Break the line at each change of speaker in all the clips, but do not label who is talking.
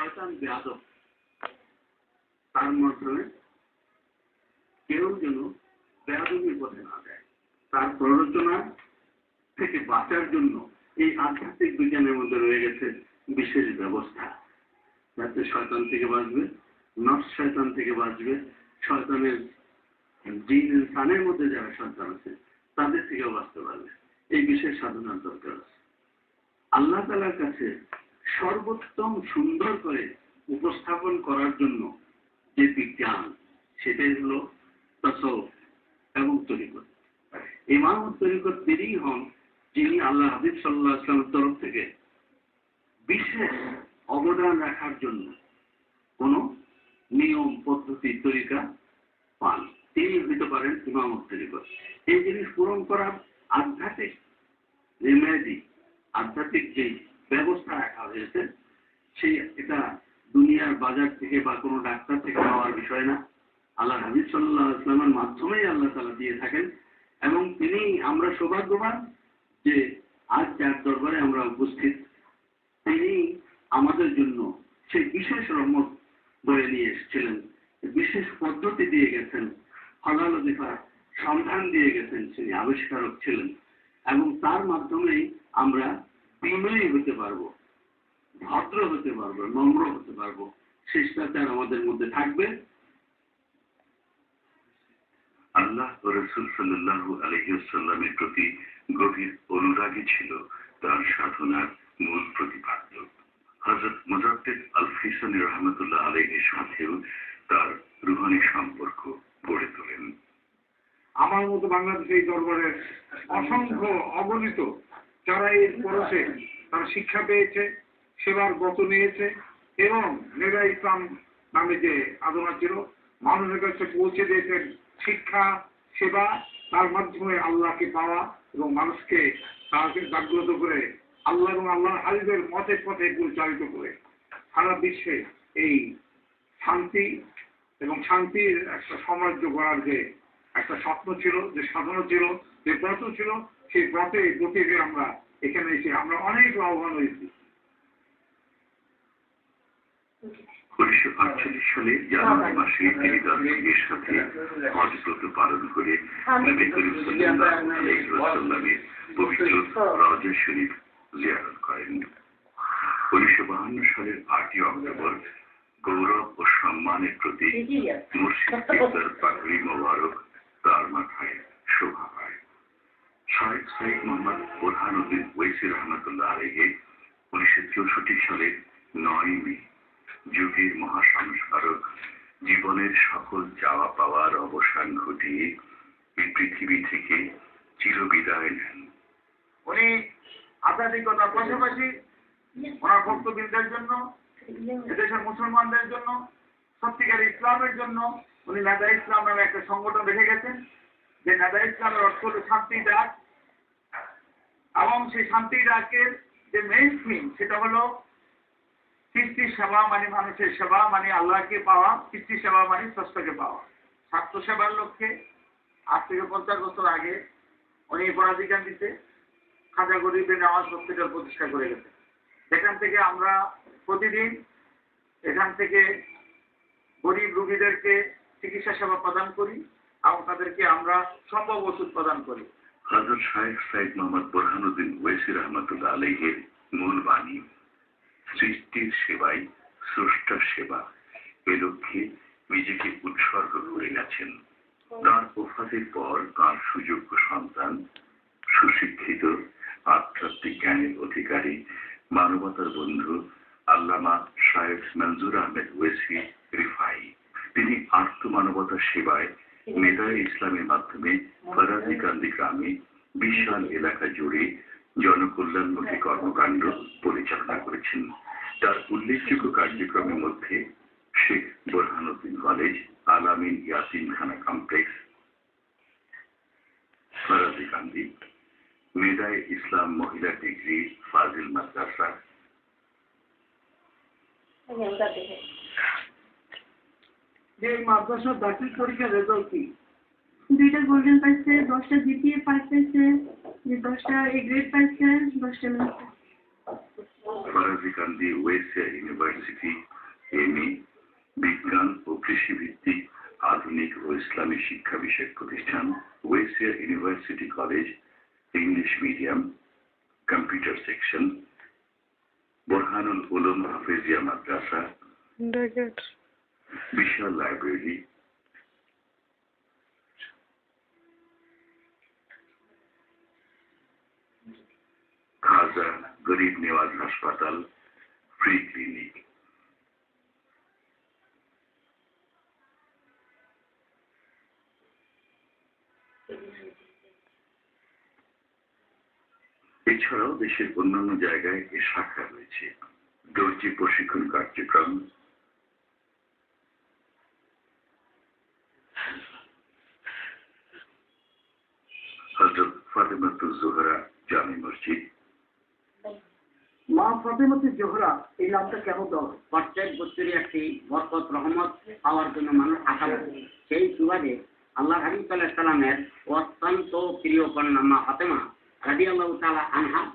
শয়তান বেয়াদব। তার মাধ্যমে কেউ যেন বেয়াদবির পথে না যায়। তার প্ররোচনা থেকে বাঁচার জন্য এই আধ্যাত্মিক বিজ্ঞানের মধ্যে রয়ে গেছে বিশেষ ব্যবস্থা। যাতে শয়তান থেকে বাঁচবে, নফস শয়তান থেকে বাঁচবে, শয়তানের জিন ইনসানের মধ্যে যারা সন্তান আছে, তাদের থেকেও বাঁচতে পারবে। এই বিশেষ সাধনার দরকার আছে। আল্লাহ তালার কাছে সর্বোত্তম সুন্দর করে উপস্থাপন করার জন্য যে বিজ্ঞান, সেটাই হলো তসৌফ এবং তরিকত। ইমাম তরিকত তিনিই হন যিনি আল্লাহ হাবিব সাল্লাহ আসলামের তরফ থেকে বিশেষ অবদান রাখার জন্য কোন নিয়ম, পদ্ধতি, তরিকা পান। তিনি হইতে পারেন ইমাম তরিকত। এই জিনিস পূরণ করার আধ্যাত্মিক ম্যাজিক আধ্যাত্মিক যে ব্যবস্থা রাখা হয়েছে। সেই এটা দুনিয়ার বাজার থেকে বা কোনো ডাক্তার থেকে পাওয়ার বিষয় না। আল্লাহ হাবিব সাল্লাহ ইসলামের মাধ্যমেই আল্লাহ তালা দিয়ে থাকেন। এবং তিনি, আমরা সৌভাগ্যবান যে আজ যার দরবারে আমরা উপস্থিত, তিনি আমাদের জন্য সেই বিশেষ রহমত বয়ে নিয়ে এসেছিলেন, বিশেষ পদ্ধতি দিয়ে গেছেন হালাল অধিকার সন্ধান দিয়ে গেছেন, তিনি আবিষ্কারক ছিলেন। এবং তার মাধ্যমেই আমরা বিনয়ী হতে পারব ভদ্র হতে পারব নম্র হতে পারব শিষ্টাচার আমাদের মধ্যে থাকবে।
আল্লাহ ও রসুল সাল্লাহ আলহিউসাল্লামের প্রতি গভীর অনুরাগী ছিল তার সাধনার মূল প্রতিপাদ্য। হজরত মুজাদ্দিদ আল ফিসানি রহমতুল্লাহ আলহের সাথেও তার রুহানি সম্পর্ক গড়ে তোলেন।
আমার মতো বাংলাদেশে এই দরবারের অসংখ্য অগণিত যারা এর পরশে তারা শিক্ষা পেয়েছে, সেবার গত নিয়েছে এবং নেগা ইসলাম নামে যে আদনা ছিল, মানুষের কাছে পৌঁছে দিয়েছেন শিক্ষা, সেবা, তার মাধ্যমে আল্লাহকে পাওয়া এবং মানুষকে তাকে জাগ্রত করে আল্লাহ এবং আল্লাহ হাবিবের মতে পথে পরিচালিত করে। সারা বিশ্বে এই শান্তি এবং শান্তির একটা সাম্রাজ্য গড়ার যে একটা স্বপ্ন ছিল, যে সাধনা ছিল, যে ব্রত ছিল সেই ব্রতে গতিকে আমরা এখানে এসে আমরা অনেক লাভবান হয়েছি।
উনিশশো আটচল্লিশ সালে জানুয়ারি মাসে তিনি তার স্ত্রীর সাথে হজ পালন করে নবী করিম সাল্লাল্লাহু পবিত্র রওজা শরীফ জিয়ারত করেন। উনিশশো বাহান্ন সালের আটই অক্টোবর গৌরব ও সম্মানের প্রতি মুর্শিদ পাগড়ি মোবারক তার মাথায় শোভা শাহেদ সাইদ মোহাম্মদ বোরহানুদ্দিন ওয়েসি রহমতুল্লাহ আলহে উনিশশো চৌষট্টি সালের নয় মে যুগের মহাসংস্কারক জীবনের সকল চাওয়া পাওয়ার অবসান ঘটিয়ে এই পৃথিবী থেকে চিরবিদায় নেন।
উনি আধ্যাত্মিকতার পাশাপাশি ওনার ভক্তবৃন্দের জন্য, এদেশের মুসলমানদের জন্য, সত্যিকার ইসলামের জন্য উনি নাদা ইসলাম নামে একটা সংগঠন রেখে গেছেন। যে নাদা ইসলামের অর্থ হল শান্তি ডাক এবং সেই শান্তি ডাকের যে মেইন থিম সেটা হলো সৃষ্টি সেবা মানে মানুষের সেবা মানে আল্লাহকে পাওয়া সৃষ্টি সেবা মানে স্রষ্টাকে পাওয়া। স্বাস্থ্য সেবার লক্ষ্যে আজ থেকে পঞ্চাশ বছর আগে উনি পরাধিকার দিতে খাজা গরিবের নামাজ হসপিটাল প্রতিষ্ঠা করে গেছে। সেখান থেকে আমরা প্রতিদিন এখান থেকে গরিব রোগীদেরকে চিকিৎসা সেবা প্রদান করি এবং তাদেরকে আমরা সম্ভব ওষুধ প্রদান করি।
হজরত শাহেদ সাইদ মোহাম্মদ বোরহানুদ্দিন ওয়েসি রহমতুল্লাহ আলহের মূল বাণী, সৃষ্টির সেবাই স্রষ্টার সেবা। এ লক্ষ্যে নিজেকে উৎসর্গ করে গেছেন। তার ওফাতের পর তার সুযোগ্য সন্তান, সুশিক্ষিত, আধ্যাত্মিক জ্ঞানের অধিকারী, মানবতার বন্ধু আল্লামা শাহেদ মঞ্জুর আহমেদ ওয়েসি রিফাই। তিনি আত্মমানবতার সেবায় মেদায় ইসলামের মাধ্যমে ফরাজি কান্দি গ্রামে বিশাল এলাকা জুড়ে জনকল্যাণমুখী কর্মকাণ্ড পরিচালনা করেছেন। তার উল্লেখযোগ্য কার্যক্রমের মধ্যে শেখ বোরহানুদ্দিন কলেজ, আলামিন ইয়াসিনখানা কমপ্লেক্স ফরাজি কান্দি মেদায় ইসলাম মহিলা ডিগ্রি, ফাজিল মাদ্রাসা
যে এই মাদ্রাসার দাখিল পরীক্ষার রেজাল্ট কি?
দুইটা গোল্ডেন পাইছে দশটা জিপিএ পাস পাইছে দশটা এ গ্রেড পাইছে দশটা minute
Farajikandi Waisia university MA বিজ্ঞান ও কৃষিভিত্তিক আধুনিক ও ইসলামী শিক্ষা বিষয়ক প্রতিষ্ঠান Waisia university college English medium computer section Borhanul Ulum Hafezia মাদ্রাসা। বিশাল লাইব্রেরি খাজা গরিব নেওয়াজ হাসপাতাল ফ্রি ক্লিনিক এছাড়াও দেশের অন্যান্য জায়গায় এর শাখা রয়েছে। দর্জি প্রশিক্ষণ কার্যক্রম হজরত
প্রত্যেক একটি রহমত জন্য মানুষ আল্লাহ অত্যন্ত প্রিয় আনহা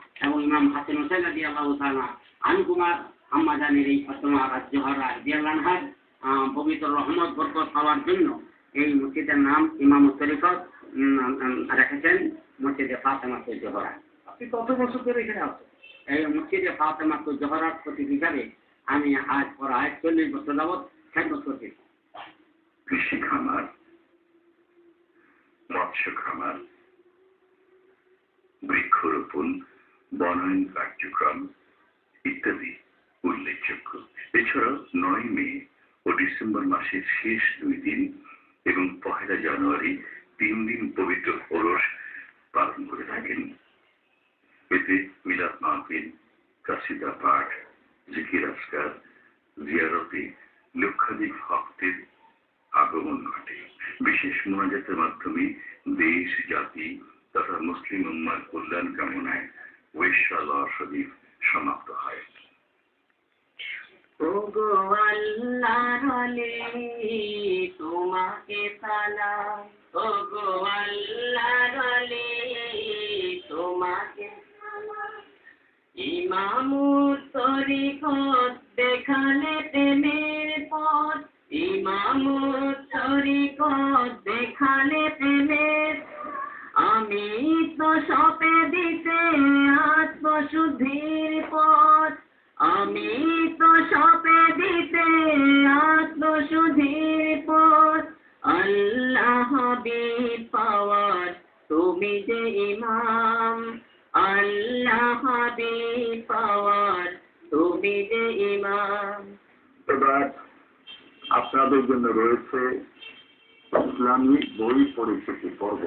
আল্লাহ আনকুমার এই পবিত্র রহমত, বরকত পাওয়ার জন্য এই মসজিদের নাম ইমাম শরীফত রেখেছেন মসজিদে ফাতেমা জোহরা।
আপনি কত বছর ধরে এখানে আছেন?
এই মসজিদে ফাতেমা জোহরার প্রতি হিসাবে আমি আজ প্রায় চল্লিশ বছর যাবৎ খেদমত করছি
কৃষি খামার মৎস্য খামার বৃক্ষরোপণ বনায়ন কার্যক্রম ইত্যাদি উল্লেখযোগ্য। এছাড়াও নয় মে ও ডিসেম্বর মাসের শেষ দুই দিন এবং পহেলা জানুয়ারি তিন দিন পবিত্র ওরস পালন করে থাকেন। এতে মিলাদ মাহফিল কাসিদা পাঠ, জিকির আজকার, জিয়ারতে, লক্ষাধিক ভক্তের আগমন ঘটে। বিশেষ মোনাজাতের মাধ্যমে দেশ, জাতি তথা মুসলিম উম্মার কল্যাণ কামনায় ওয়েশাল শরীফ সমাপ্ত হয়।
ওগো আল্লাহরে তোমাকে সালাম। ওগো তোমাকে ইমামুর তরিকত দেখালে প্রেমের পথ। ইমামুর তরিকত দেখালে প্রেমের আমি তো সপে দিতে আত্মশুদ্ধির পথ। আমি তুমি ইমাম, আল্লাহ হাবিব পাওয়ার তুমি যে ইমাম।
এবার আপনাদের জন্য রয়েছে ইসলামিক বই পরিচিতি পর্ব।